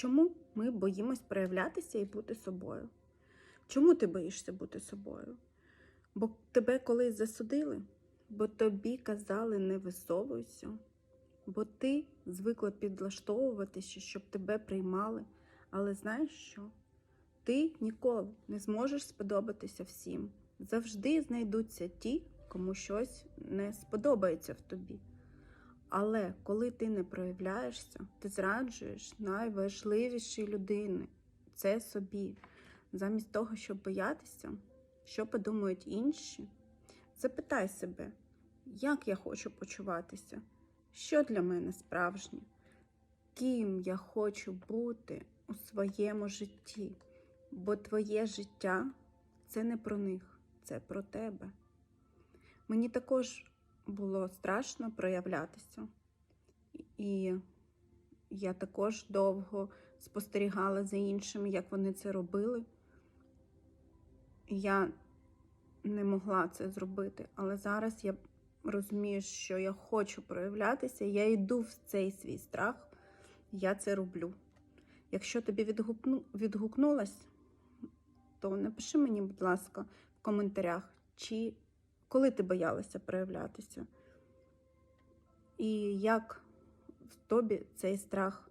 Чому ми боїмось проявлятися і бути собою? Чому ти боїшся бути собою? Бо тебе колись засудили, бо тобі казали не висовуйся, бо ти звикла підлаштовуватися, щоб тебе приймали. Але знаєш що? Ти ніколи не зможеш сподобатися всім. Завжди знайдуться ті, кому щось не сподобається в тобі. Але коли ти не проявляєшся, ти зраджуєш найважливіші людини це собі. Замість того, щоб боятися, що подумають інші, запитай себе, як я хочу почуватися, що для мене справжнє, ким я хочу бути у своєму житті. Бо твоє життя це не про них, це про тебе. Мені також було страшно проявлятися. І я також довго спостерігала за іншими, як вони це робили. Я не могла це зробити. Але зараз я розумію, що я хочу проявлятися, я йду в цей свій страх, я це роблю. Якщо тобі відгукну, відгукнулось, то напиши мені, будь ласка, в коментарях, чи коли ти боялася проявлятися, і як в тобі цей страх